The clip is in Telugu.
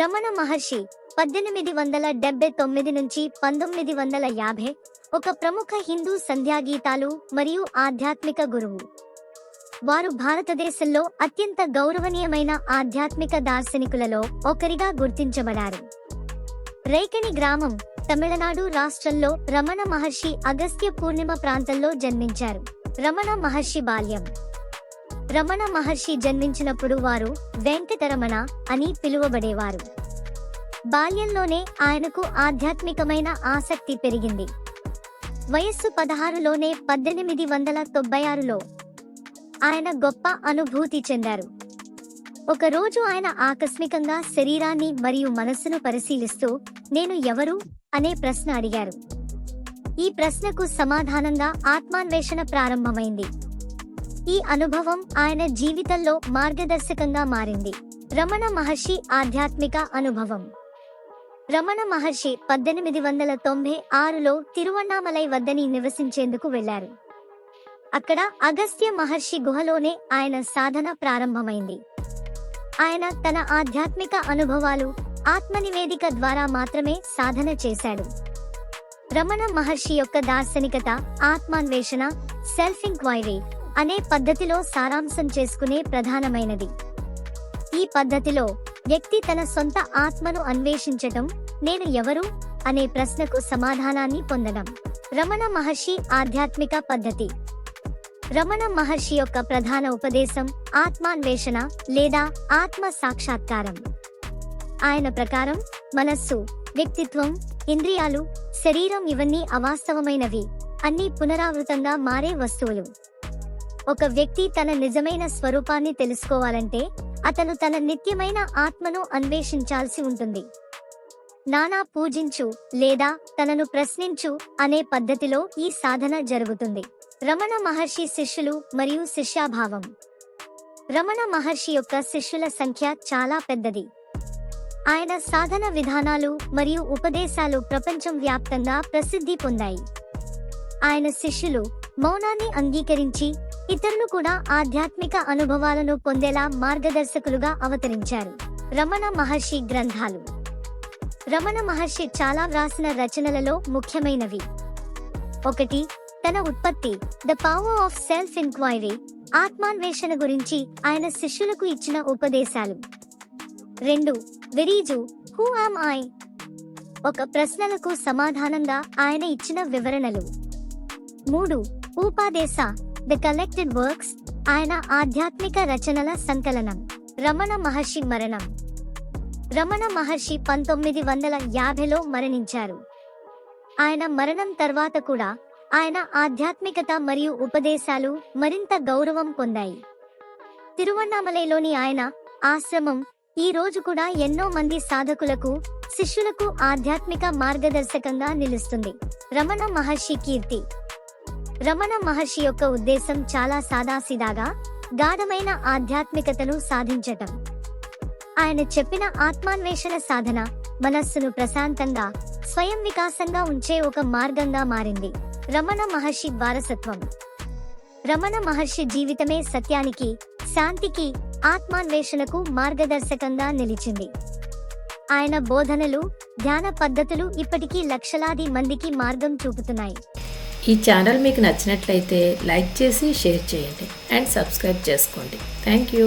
రమణ మహర్షి పద్దెనిమిది వందల డెబ్బై తొమ్మిది నుంచి పంతొమ్మిది వందల యాభై ఒక ప్రముఖ హిందూ సంధ్యాగీతాలు మరియు ఆధ్యాత్మిక గురువు. వారు భారతదేశంలో అత్యంత గౌరవనీయమైన ఆధ్యాత్మిక దార్శనికులలో ఒకరిగా గుర్తించబడారు. రైకని గ్రామం తమిళనాడు రాష్ట్రంలో రమణ మహర్షి అగస్త్య పూర్ణిమ ప్రాంతంలో జన్మించారు. రమణ మహర్షి బాల్యం రమణ మహర్షి జన్మించినప్పుడు వారు వెంకటరమణ అని పిలువబడేవారు. బాల్యంలోనే ఆయనకు ఆధ్యాత్మికమైన ఆసక్తి పెరిగింది. వయస్సు పదహారులోనే పద్దెనిమిది వందల తొంభై ఆరులో ఆయన గొప్ప అనుభూతి చెందారు. ఒకరోజు ఆయన ఆకస్మికంగా శరీరాన్ని మరియు మనస్సును పరిశీలిస్తూ నేను ఎవరు? అనే ప్రశ్న అడిగారు. ఈ ప్రశ్నకు సమాధానంగా ఆత్మాన్వేషణ ప్రారంభమైంది. ఈ అనుభవం ఆయన జీవితంలో మార్గదర్శకంగా మారింది. రమణ మహర్షి ఆధ్యాత్మిక అనుభవం. రమణ మహర్షి పద్దెనిమిది వందల తొంభై ఆరులో తిరువణామలై వద్దని నివసించేందుకు వెళ్ళారు అక్కడ అగస్త్య మహర్షి గుహలోనే ఆయన సాధన ప్రారంభమైంది. ఆయన తన ఆధ్యాత్మిక అనుభవాలు ఆత్మనివేదిక ద్వారా మాత్రమే సాధన చేశాడు. రమణ మహర్షి యొక్క దార్శనికత ఆత్మాన్వేషణ సెల్ఫ్ ఇంక్వైరీ అనే పద్ధతిలో సారాంశం చేసుకునే ప్రధానమైనది. ఈ పద్ధతిలో వ్యక్తి తన సొంత ఆత్మను అన్వేషించటం నేను ఎవరు? అనే ప్రశ్నకు సమాధానాన్ని పొందడం. రమణ మహర్షి ఆధ్యాత్మిక పద్ధతి. రమణ మహర్షి యొక్క ప్రధాన ఉపదేశం ఆత్మాన్వేషణ లేదా ఆత్మ సాక్షాత్కారం. ఆయన ప్రకారం మనస్సు వ్యక్తిత్వం ఇంద్రియాలు శరీరం ఇవన్నీ అవాస్తవమైనవి. అన్నీ పునరావృతంగా మారే వస్తువులు. ఒక వ్యక్తి తన నిజమైన స్వరూపాన్ని తెలుసుకోవాలంటే అతను తన నిత్యమైన ఆత్మను అన్వేషించాల్సి ఉంటుంది. నానా పూజించు లేదా తనను ప్రశ్నించు అనే పద్ధతిలో ఈ సాధన జరుగుతుంది. రమణ మహర్షి శిష్యులు మరియు శిష్యాభావం. రమణ మహర్షి యొక్క శిష్యుల సంఖ్య చాలా పెద్దది. ఆయన సాధన విధానాలు మరియు ఉపదేశాలు ప్రపంచం వ్యాప్తంగా ప్రసిద్ధి పొందాయి. ఆయన శిష్యులు మౌనాన్ని అంగీకరించి ఇతరులు కూడా ఆధ్యాత్మిక అనుభవాలను పొందేలా మార్గదర్శకులుగా అవతరించారు. రమణ మహర్షి గ్రంథాలు. రమణ మహర్షి చాలా వ్రాసిన రచనలలో ముఖ్యమైనవి. ఒకటి తన ఉత్పత్తి the power of self enquiry ఆత్మాన్వేషణ గురించి ఆయన శిష్యులకు ఇచ్చిన ఉపదేశాలు. రెండు వెరీజు హూ ఆమ్ ఐ? ఒక ప్రశ్నలకు సమాధానంగా ఆయన ఇచ్చిన వివరణలు. మూడు ఉపాదేశ ద కలెక్టెడ్ వర్క్స్ ఆయన ఆధ్యాత్మిక రచనల సంకలనం. రమణ మహర్షి మరణం. రమణ మహర్షి పంతొమ్మిది వందల యాభైలో మరణించారు. ఆయన మరణం తర్వాత కూడా ఆయన ఆధ్యాత్మికత మరియు ఉపదేశాలు మరింత గౌరవం పొందాయి. తిరువన్నామలైలోని ఆయన ఆశ్రమం ఈ రోజు కూడా ఎన్నో మంది సాధకులకు శిష్యులకు ఆధ్యాత్మిక మార్గదర్శకంగా నిలుస్తుంది. రమణ మహర్షి కీర్తి. రమణ మహర్షి యొక్క ఉద్దేశం చాలా సాదాసీదాగా గాఢమైన ఆధ్యాత్మికతను సాధించటం. ఆయన చెప్పిన ఆత్మాన్వేషణ సాధన మనస్సును ప్రశాంతంగా స్వయం వికాసంగా ఉంచే ఒక మార్గంగా మారింది రమణ మహర్షి వారసత్వం. రమణ మహర్షి జీవితమే సత్యానికి శాంతికి ఆత్మాన్వేషణకు మార్గదర్శకంగా నిలిచింది. ఆయన బోధనలు ధ్యాన పద్ధతులు ఇప్పటికీ లక్షలాది మందికి మార్గం చూపుతున్నాయి. ఈ ఛానల్ మీకు నచ్చినట్లయితే లైక్ చేసి షేర్ చేయండి అండ్ సబ్స్క్రైబ్ చేసుకోండి. Thank you